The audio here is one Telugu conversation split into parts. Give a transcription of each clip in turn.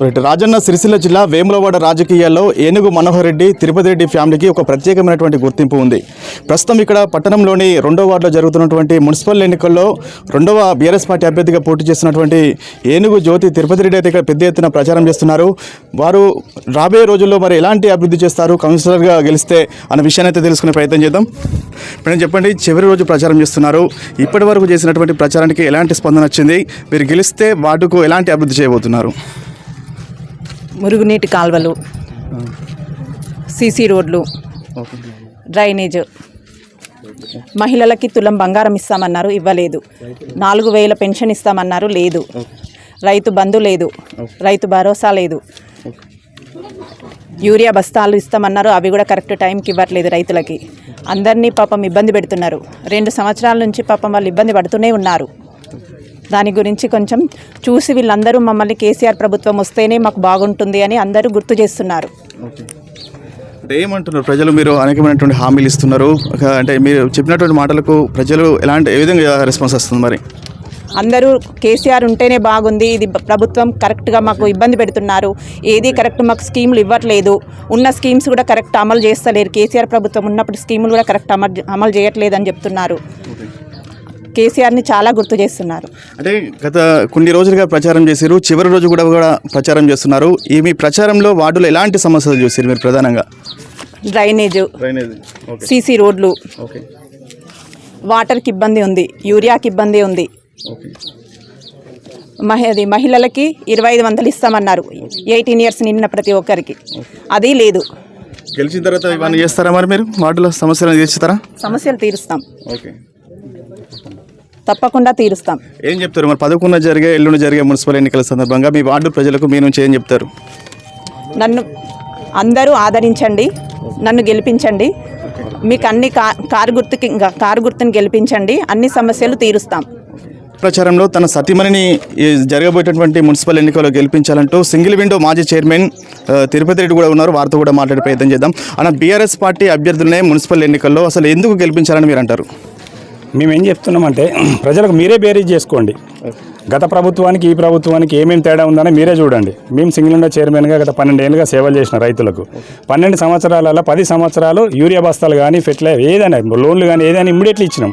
రాజన్న సిరిసిల్ల జిల్లా వేములవాడ రాజకీయాల్లో ఏనుగు మనోహర్ రెడ్డి తిరుపతి రెడ్డి ఫ్యామిలీకి ఒక ప్రత్యేకమైనటువంటి గుర్తింపు ఉంది. ప్రస్తుతం ఇక్కడ పట్టణంలోని రెండో వార్డులో జరుగుతున్నటువంటి మున్సిపల్ ఎన్నికల్లో రెండవ బీఆర్ఎస్ పార్టీ అభ్యర్థిగా పోటీ చేస్తున్నటువంటి ఏనుగు జ్యోతి తిరుపతి రెడ్డి అయితే ఇక్కడ పెద్ద ఎత్తున ప్రచారం చేస్తున్నారు. వారు రాబోయే రోజుల్లో మరి ఎలాంటి అభివృద్ధి చేస్తారు కౌన్సిలర్గా గెలిస్తే అన్న విషయాన్ని అయితే తెలుసుకునే ప్రయత్నం చేద్దాం. ఇప్పుడు చెప్పండి చివరి రోజు ప్రచారం చేస్తున్నారు. ఇప్పటి వరకు చేసినటువంటి ప్రచారానికి ఎలాంటి స్పందన వచ్చింది? మీరు గెలిస్తే వార్డుకు ఎలాంటి అభివృద్ధి చేయబోతున్నారు? మురుగునీటి కాల్వలు సీసీ రోడ్లు డ్రైనేజ్. మహిళలకి తులం బంగారం ఇస్తామన్నారు ఇవ్వలేదు. నాలుగు వేల పెన్షన్ ఇస్తామన్నారు లేదు. రైతు బంధు లేదు. రైతు భరోసా లేదు. యూరియా బస్తాలు ఇస్తామన్నారు అవి కూడా కరెక్ట్ టైంకి ఇవ్వట్లేదు రైతులకి. అందరినీ పాపం ఇబ్బంది పెడుతున్నారు. రెండు సంవత్సరాల నుంచి పాపం వాళ్ళు ఇబ్బంది పడుతూనే ఉన్నారు. దాని గురించి కొంచెం చూసి వీళ్ళందరూ మమ్మల్ని కేసీఆర్ ప్రభుత్వం వస్తేనే మాకు బాగుంటుంది అని అందరూ గుర్తు చేస్తున్నారు. అంటే ఏమంటున్నారు? ప్రజలు మీరు అనేకమైనటువంటి హామీలు ఇస్తున్నారు. అంటే మీరు చెప్పినటువంటి మాటలకు ప్రజలు ఎలాంటి ఏ విధంగా రెస్పాన్స్ వస్తుంది మరి? అందరూ కేసీఆర్ ఉంటేనే బాగుంది. ఇది ప్రభుత్వం కరెక్ట్గా మాకు ఇబ్బంది పెడుతున్నారు. ఏది కరెక్ట్ మాకు స్కీములు ఇవ్వట్లేదు. ఉన్న స్కీమ్స్ కూడా కరెక్ట్ అమలు చేస్తలేరు. కేసీఆర్ ప్రభుత్వం ఉన్నప్పుడు స్కీములు కూడా కరెక్ట్ అమలు అమలు చేయట్లేదు అని చెప్తున్నారు కేసీఆర్ని చాలా గుర్తు చేస్తున్నారు. అంటే గత కొన్ని రోజులుగా ప్రచారం చేశారు చివరి రోజు కూడా కూడా ప్రచారం చేస్తున్నారు. ఈ మీ ప్రచారంలో వార్డులో ఎలాంటి సమస్యలు చూసారు మీరు ప్రధానంగా? డ్రైనేజ్ సీసీ రోడ్లు వాటర్కి ఇబ్బంది ఉంది యూరియాకి ఇబ్బంది ఉంది. ఓకే. మహి అది మహిళలకి ఇరవై ఐదు వందలు ఇస్తామన్నారు. ఎయిటీన్ ఇయర్స్ నిన్న ప్రతి ఒక్కరికి. అది లేదు. గెలిచిన తర్వాత ఇవన్నీ చేస్తారా మరి మీరు? వార్డులో సమస్యలను తీర్చుతారా? సమస్యలు తీరుస్తాం. ఓకే. తప్పకుండా తీరుస్తాం. ఏం చెప్తారు? మరి పదకొండున జరిగే ఎల్లుండి జరిగే మున్సిపల్ ఎన్నికల సందర్భంగా మీ వార్డు ప్రజలకు మీ నుంచి ఏం చెప్తారు? నన్ను అందరూ ఆదరించండి నన్ను గెలిపించండి మీకు అన్ని కారు గుర్తుకి కారు గుర్తుని గెలిపించండి అన్ని సమస్యలు తీరుస్తాం. ప్రచారంలో తన సతీమణిని జరగబోయేటటువంటి మున్సిపల్ ఎన్నికల్లో గెలిపించాలంటూ సింగిల్ విండో మాజీ చైర్మన్ తిరుపతి రెడ్డి కూడా ఉన్నారు. వారితో కూడా మాట్లాడే ప్రయత్నం చేద్దాం. అన్న బీఆర్ఎస్ పార్టీ అభ్యర్థులనే మున్సిపల్ ఎన్నికల్లో అసలు ఎందుకు గెలిపించాలని మీరు అంటారు మేమేం చెప్తున్నామంటే ప్రజలకు మీరే బేరీజ్ చేసుకోండి. గత ప్రభుత్వానికి ఈ ప్రభుత్వానికి ఏమేమి తేడా ఉందని మీరే చూడండి. మేము సింగిల్ విండో చైర్మన్గా గత పన్నెండేళ్ళుగా సేవలు చేసిన రైతులకు. పన్నెండు సంవత్సరాలలో పది సంవత్సరాలు యూరియా బస్తాలు కానీ ఫెర్టిలైజర్ ఏదైనా లోన్లు కానీ ఏదైనా ఇమ్మీడియట్లీ ఇచ్చినాం.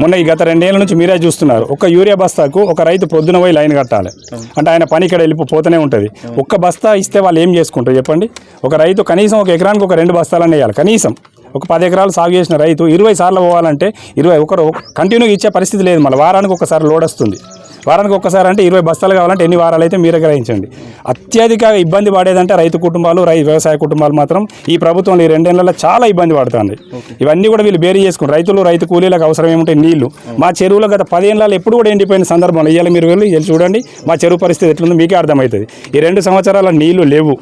మొన్న ఈ గత రెండేళ్ళ నుంచి మీరే చూస్తున్నారు. ఒక యూరియా బస్తాకు ఒక రైతు పొద్దున పోయి లైన్ కట్టాలి. అంటే ఆయన పని ఇక్కడ వెళ్ళిపోతూనే ఉంటుంది. ఒక్క బస్తా ఇస్తే వాళ్ళు ఏం చేసుకుంటారు చెప్పండి? ఒక రైతు కనీసం ఒక ఎకరానికి ఒక రెండు బస్తాలన్నీ వేయాలి. కనీసం. ఒక పది ఎకరాలు సాగు చేసిన రైతు ఇరవై సార్లు పోవాలంటే ఇరవై ఒకరు కంటిన్యూగా ఇచ్చే పరిస్థితి లేదు మళ్ళీ. వారానికి ఒకసారి లోడ్ వస్తుంది. వారానికి ఒక్కసారి అంటే ఇరవై బస్తాలు కావాలంటే ఎన్ని వారాలు అయితే మీరే గ్రహించండి. అత్యధిక ఇబ్బంది పడేదంటే రైతు కుటుంబాలు రై వ్యవసాయ కుటుంబాలు మాత్రం ఈ ప్రభుత్వం ఈ రెండేళ్ళలో చాలా ఇబ్బంది పడుతుంది. ఇవన్నీ కూడా వీళ్ళు బేరీ చేసుకుని రైతులు రైతు కూలీలకు అవసరం ఏముంటాయి నీళ్ళు. మా చెరువులో గత పదిహేనులలో ఎప్పుడు కూడా ఎండిపోయిన సందర్భంలో ఇవాళ మీరు వెళ్ళి వెళ్ళి చూడండి. మా చెరువు పరిస్థితి ఎట్లుందో మీకే అర్థమవుతుంది. ఈ రెండు సంవత్సరాల నీళ్ళు లేవు.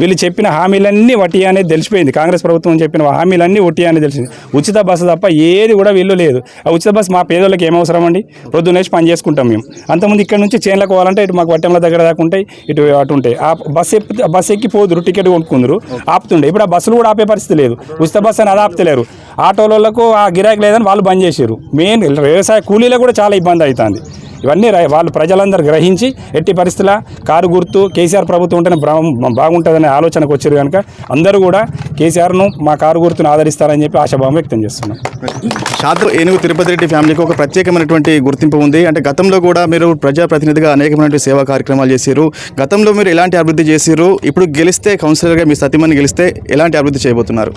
వీళ్ళు చెప్పిన హామీలన్నీ వట్టి అనేది తెలిసిపోయింది. కాంగ్రెస్ ప్రభుత్వం చెప్పిన హామీలన్నీ వట్టి అనేది తెలిసింది. ఉచిత బస్సు తప్ప ఏది కూడా వీళ్ళు లేదు. ఆ ఉచిత బస్సు మా పేదోళ్ళకి ఏమవసరం అండి? పొద్దున్నేసి పని చేసుకుంటాం మేము. అంతకుముందు ఇక్కడ నుంచి చేన్లకు పోవాలంటే ఇటు మాకు వట్టెంల దగ్గర దాకా ఉంటాయి ఇటు అటు ఉంటాయి. ఆ బస్సు ఎక్కి బస్సు ఎక్కి పోదురు టికెట్ కొనుక్కుందరు ఆపుతుండే. ఇప్పుడు ఆ బస్సులు కూడా ఆపే పరిస్థితి లేదు. ఉచిత బస్సు అని అది ఆపుతలేరు. ఆటోలకు ఆ గిరాకీ లేదని వాళ్ళు బంద్ చేశారు మెయిన్ వ్యవసాయ కూలీలకు కూడా చాలా ఇబ్బంది అవుతుంది. ఇవన్నీ వాళ్ళు ప్రజలందరూ గ్రహించి ఎట్టి పరిస్థితుల కారు గుర్తు కేసీఆర్ ప్రభుత్వం ఉంటేనే బాగుంటుందనే ఆలోచనకు వచ్చారు కనుక అందరూ కూడా కేసీఆర్ను మా కారు గుర్తును ఆదరిస్తారని చెప్పి ఆశాభావం వ్యక్తం చేస్తున్నాం. శాతం ఏనుగు తిరుపతి రెడ్డి ఫ్యామిలీకి ఒక ప్రత్యేకమైనటువంటి గుర్తింపు ఉంది. అంటే గతంలో కూడా మీరు ప్రజాప్రతినిధిగా అనేకమైనటువంటి సేవా కార్యక్రమాలు చేశారు. గతంలో మీరు ఎలాంటి అభివృద్ధి చేశారు? ఇప్పుడు గెలిస్తే కౌన్సిలర్గా మీ సతీమణి గెలిస్తే ఎలాంటి అభివృద్ధి చేయబోతున్నారు?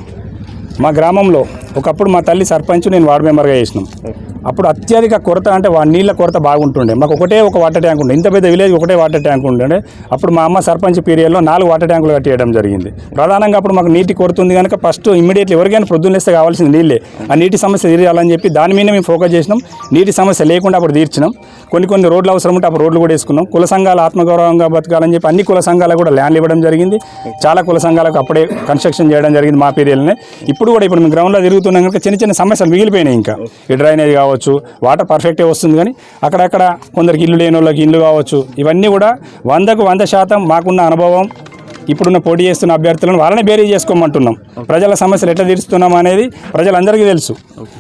మా గ్రామంలో ఒకప్పుడు మా తల్లి సర్పంచ్ నేను వార్డు మెంబర్గా చేసినాం. అప్పుడు అత్యధిక కొరత అంటే వా- నీళ్ళ కొరత బాగుంటుండే. మాకు ఒకటే ఒక వాటర్ ట్యాంక్ ఉండే. ఇంత పెద్ద విలేజ్ ఒకటే వాటర్ ట్యాంక్ ఉండే. అప్పుడు మా అమ్మ సర్పంచ్ పీరియడ్లో నాలుగు వాటర్ ట్యాంకులు కట్టేయడం జరిగింది. ప్రధానంగా అప్పుడు మాకు నీటి కొరత ఉంది కనుక ఫస్ట్ ఇమీడియట్లీ ఎవరికైనా ప్రొద్దునేస్తే కావాల్సిన నీళ్ళే. ఆ నీటి సమస్య తీరాలని చెప్పి దాని మీద మేము ఫోకస్ చేసినాం. నీటి సమస్య లేకుండా అప్పుడు తీర్చినాం. కొన్ని కొన్ని రోడ్లు అవసరం ఉంటే అప్పుడు రోడ్లు కూడా వేసుకున్నాం. కుల సంఘాలు ఆత్మగౌరవంగా బతకాలని చెప్పి అన్ని కుల సంఘాలకు కూడా ల్యాండ్లు ఇవ్వడం జరిగింది. చాలా కుల సంఘాలకు అప్పుడే కన్స్ట్రక్షన్ చేయడం జరిగింది మా పీరియడ్లోనే. ఇప్పుడు కూడా ఇప్పుడు మేము గ్రౌండ్లో తిరుగుతున్నాం. కనుక చిన్న చిన్న సమస్యలు మిగిలిపోయినాయి ఇంకా. ఈ డ్రైనేజ్ కావచ్చు వాటర్ పర్ఫెక్టే వస్తుంది కానీ అక్కడక్కడ కొందరికి ఇల్లు లేని వాళ్ళకి ఇల్లు కావచ్చు ఇవన్నీ కూడా వందకు వంద శాతం మాకున్న అనుభవం ఇప్పుడున్న పోటీ చేస్తున్న అభ్యర్థులను వాళ్ళని బేరీ చేసుకోమంటున్నాం. ప్రజల సమస్యలు ఎట్లా తీరుస్తున్నాం అనేది ప్రజలందరికీ తెలుసు.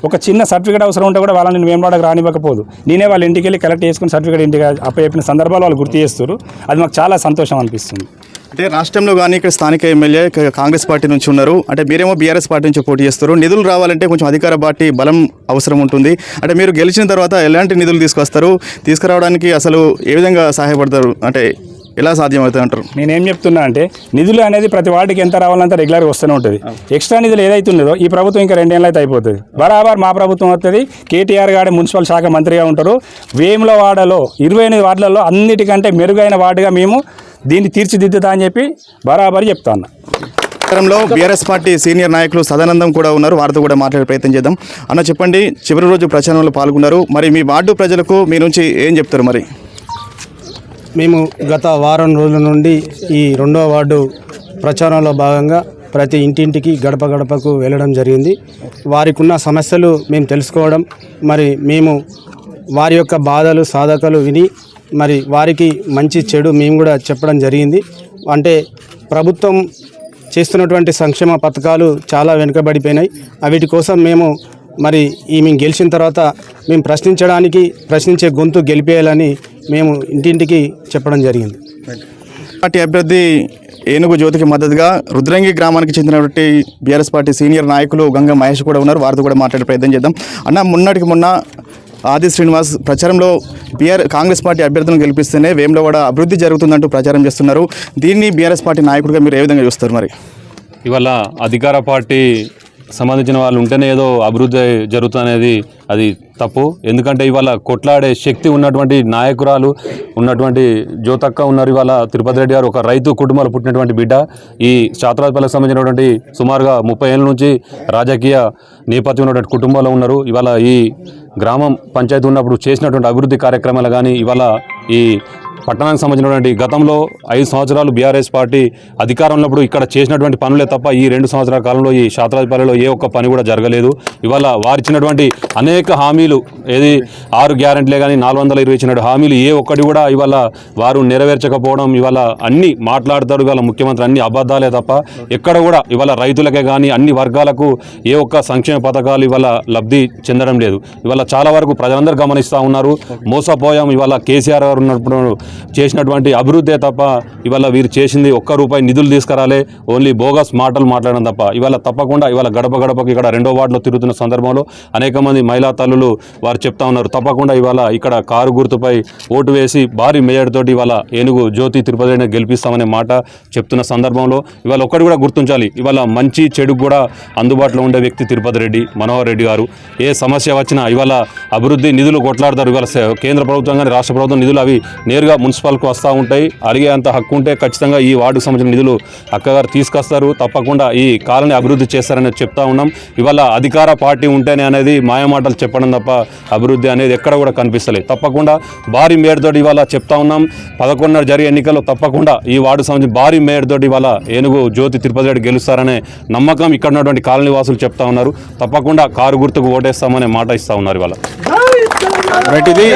ఒక చిన్న సర్టిఫికేట్ అవసరం ఉంటే కూడా వాళ్ళని వేమవాడకు రానివ్వకపోదు. నేనే వాళ్ళ ఇంటికి వెళ్ళి కలెక్ట్ చేసుకుని సర్టిఫికేట్ ఇంటికి అప్పచెప్పిన సందర్భాలు వాళ్ళు గుర్తు చేస్తారు అది మాకు చాలా సంతోషం అనిపిస్తుంది. అంటే రాష్ట్రంలో కానీ ఇక్కడ స్థానిక ఎమ్మెల్యే కాంగ్రెస్ పార్టీ నుంచి ఉన్నారు. అంటే మీరేమో బీఆర్ఎస్ పార్టీ నుంచి పోటీ చేస్తారు. నిధులు రావాలంటే కొంచెం అధికార పార్టీ బలం అవసరం ఉంటుంది. అంటే మీరు గెలిచిన తర్వాత ఎలాంటి నిధులు తీసుకొస్తారు? తీసుకురావడానికి అసలు ఏ విధంగా సహాయపడతారు? అంటే ఎలా సాధ్యమవుతుంది అంటారు? నేనేం చెప్తున్నా అంటే నిధులు అనేది ప్రతి వార్డుకి ఎంత రావాలంటే రెగ్యులర్గా వస్తూనే ఉంటుంది. ఎక్స్ట్రా నిధులు ఏదైతే ఉన్నదో ఈ ప్రభుత్వం ఇంకా రెండేళ్ళు అయితే అయిపోతుంది. బరాబర్ మా ప్రభుత్వం వస్తుంది కేటీఆర్ గారి మున్సిపల్ శాఖ మంత్రిగా ఉంటారు. వేములవాడలో ఇరవై ఎనిమిది వార్డులలో అన్నిటికంటే మెరుగైన వార్డుగా మేము దీన్ని తీర్చిదిద్దుతా అని చెప్పి బరాబర్ చెప్తా నగరంలో బీఆర్ఎస్ పార్టీ సీనియర్ నాయకులు సదానందం కూడా ఉన్నారు. వారితో కూడా మాట్లాడే ప్రయత్నం చేద్దాం. అన్న చెప్పండి. చివరి రోజు ప్రచారంలో పాల్గొన్నారు. మరి మీ వార్డు ప్రజలకు మీ నుంచి ఏం చెప్తారు మరి? మేము గత వారం రోజుల నుండి ఈ రెండవ వార్డు ప్రచారంలో భాగంగా ప్రతి ఇంటింటికి గడప గడపకు వెళ్ళడం జరిగింది. వారికి ఉన్న సమస్యలు మేము తెలుసుకోవడం మరి మేము వారి యొక్క బాధలు సాధకలు విని మరి వారికి మంచి చెడు మేము కూడా చెప్పడం జరిగింది. అంటే ప్రభుత్వం చేస్తున్నటువంటి సంక్షేమ పథకాలు చాలా వెనుకబడిపోయినాయి. వీటి కోసం మేము మరి ఈ మేము గెలిచిన తర్వాత మేము ప్రశ్నించడానికి ప్రశ్నించే గొంతు గెలిపేయాలని మేము ఇంటింటికి చెప్పడం జరిగింది. పార్టీ అభ్యర్థి ఏనుగు జ్యోతికి మద్దతుగా రుద్రంగి గ్రామానికి చెందినటువంటి బీఆర్ఎస్ పార్టీ సీనియర్ నాయకులు గంగ మహేష్ కూడా ఉన్నారు. వారితో కూడా మాట్లాడే ప్రయత్నం చేద్దాం. అన్న మొన్నటికి మొన్న ఆది శ్రీనివాస్ ప్రచారంలో బీఆర్ కాంగ్రెస్ పార్టీ అభ్యర్థులను గెలిపిస్తేనే వేములవాడ అభివృద్ధి జరుగుతుందంటూ ప్రచారం చేస్తున్నారు. దీన్ని బీఆర్ఎస్ పార్టీ నాయకుడిగా మీరు ఏ విధంగా చూస్తారు మరి? ఇవాళ అధికార పార్టీ సంబంధించిన వాళ్ళు ఉంటేనే ఏదో అభివృద్ధి జరుగుతుంది అనేది అది తప్పు. ఎందుకంటే ఇవాళ కొట్లాడే శక్తి ఉన్నటువంటి నాయకురాలు ఉన్నటువంటి జ్యోతక్క ఉన్నారు ఇవాళ తిరుపతి రెడ్డి గారు ఒక రైతు కుటుంబాలు పుట్టినటువంటి బిడ్డ. ఈ శాతరాజపల్లికి సంబంధించినటువంటి సుమారుగా ముప్పై ఏళ్ళ నుంచి రాజకీయ నేపథ్యం ఉన్నటువంటి కుటుంబాల్లో ఉన్నారు. ఇవాళ ఈ గ్రామం పంచాయతీ ఉన్నప్పుడు చేసినటువంటి అభివృద్ధి కార్యక్రమాలు కానీ ఇవాళ ఈ పట్టణానికి సంబంధించినటువంటి గతంలో ఐదు సంవత్సరాలు బీఆర్ఎస్ పార్టీ అధికారంలో ఉన్నప్పుడు ఇక్కడ చేసినటువంటి పనులే తప్ప ఈ రెండు సంవత్సరాల కాలంలో ఈ శాతరాజపల్లిలో ఏ ఒక్క పని కూడా జరగలేదు. ఇవాళ వారు ఇచ్చినటువంటి అనేక హామీలు ఏది ఆరు గ్యారెంటీలే కానీ నాలుగు వందల ఇరవై ఇచ్చిన హామీలు ఏ ఒక్కటి కూడా ఇవాళ వారు నెరవేర్చకపోవడం ఇవాళ అన్ని మాట్లాడతారు ఇవాళ ముఖ్యమంత్రి అన్ని అబద్ధాలే తప్ప ఎక్కడ కూడా ఇవాళ రైతులకే కానీ అన్ని వర్గాలకు ఏ ఒక్క సంక్షేమ పథకాలు ఇవాళ లబ్ధి చెందడం లేదు. ఇవాళ చాలా వరకు ప్రజలందరూ గమనిస్తూ ఉన్నారు. మోసపోయాం ఇవాళ కేసీఆర్ గారు ఉన్నప్పుడు చేసినటువంటి అభివృద్ధే తప్ప ఇవాళ వీరు చేసింది ఒక్క రూపాయి నిధులు తీసుకురాలే ఓన్లీ బోగస్ మాటలు మాట్లాడడం తప్ప. ఇవాళ తప్పకుండా ఇవాళ గడప గడపకి ఇక్కడ రెండో వార్డులో తిరుగుతున్న సందర్భంలో అనేక మంది మహిళా తల్లులు వారు చెప్తా ఉన్నారు. తప్పకుండా ఇవాళ ఇక్కడ కారు గుర్తుపై ఓటు వేసి భారీ మేయర్ తోటి ఇవాళ ఏనుగు జ్యోతి తిరుపతి గెలిపిస్తామనే మాట చెప్తున్న సందర్భంలో ఇవాళ ఒక్కటి కూడా గుర్తుంచాలి. ఇవాళ మంచి చెడు కూడా అందుబాటులో ఉండే వ్యక్తి తిరుపతి రెడ్డి మనోహర్ రెడ్డి గారు. ఏ సమస్య వచ్చినా ఇవాళ అభివృద్ధి నిధులు కొట్లాడతారు. ఇవాళ కేంద్ర ప్రభుత్వం కానీ రాష్ట్ర ప్రభుత్వం నిధులు అవి నేరుగా మున్సిపాల్కి వస్తూ ఉంటాయి. అడిగే అంత హక్కు ఉంటే ఖచ్చితంగా ఈ వార్డుకు సంబంధించిన నిధులు అక్కగారు తీసుకొస్తారు. తప్పకుండా ఈ కాలనీ అభివృద్ధి చేస్తారని చెప్తా ఉన్నాం. ఇవాళ అధికార పార్టీ ఉంటేనే అనేది మాయమాటలు చెప్పడం తప్ప అభివృద్ధి అనేది ఎక్కడ కూడా కనిపిస్తలేదు. తప్పకుండా భారీ మేడతోటి ఇవాళ చెప్తా ఉన్నాం. పదకొండున్నర జరిగే ఎన్నికల్లో తప్పకుండా ఈ వార్డు సంబంధించి భారీ మేడతోటి ఇవాళ ఏనుగు జ్యోతి తిరుపతి రెడ్డి గెలుస్తారనే నమ్మకం ఇక్కడ ఉన్నటువంటి కాలనీ వాసులు చెప్తా ఉన్నారు. తప్పకుండా కారు గుర్తుకు ఓటేస్తామనే మాట ఇస్తా ఉన్నారు ఇవాళ. రైట్ ఇది.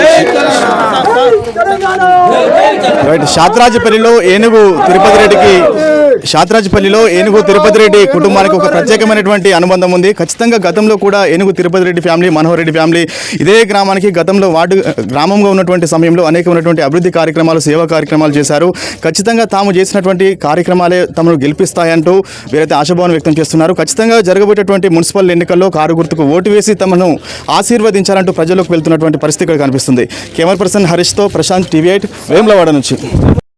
రైట్ శాతరాజపల్లిలో ఏనుగు తిరుపతి రెడ్డికి శాతరాజపల్లిలో ఏనుగు తిరుపతి రెడ్డి కుటుంబానికి ఒక ప్రత్యేకమైనటువంటి అనుబంధం ఉంది. ఖచ్చితంగా గతంలో కూడా ఏనుగు తిరుపతి రెడ్డి ఫ్యామిలీ మనోహర్ రెడ్డి ఫ్యామిలీ ఇదే గ్రామానికి గతంలో వార్డు గ్రామంగా ఉన్నటువంటి సమయంలో అనేకమైనటువంటి అభివృద్ధి కార్యక్రమాలు సేవా కార్యక్రమాలు చేశారు. ఖచ్చితంగా తాము చేసినటువంటి కార్యక్రమాలే తమను గెలిపిస్తాయంటూ వీరైతే ఆశాభావం వ్యక్తం చేస్తున్నారు. ఖచ్చితంగా జరగబోయేటటువంటి మున్సిపల్ ఎన్నికల్లో కారు గుర్తుకు ఓటు వేసి తమను ఆశీర్వదించాలంటూ ప్రజలకు వెళ్తున్నటువంటి పరిస్థితి ఇక్కడ కనిపిస్తుంది. కెమెరా పర్సన్ హరీష్తో ప్రశాంత్ టీవీ ఎయిట్ వేములవాడ నుంచి.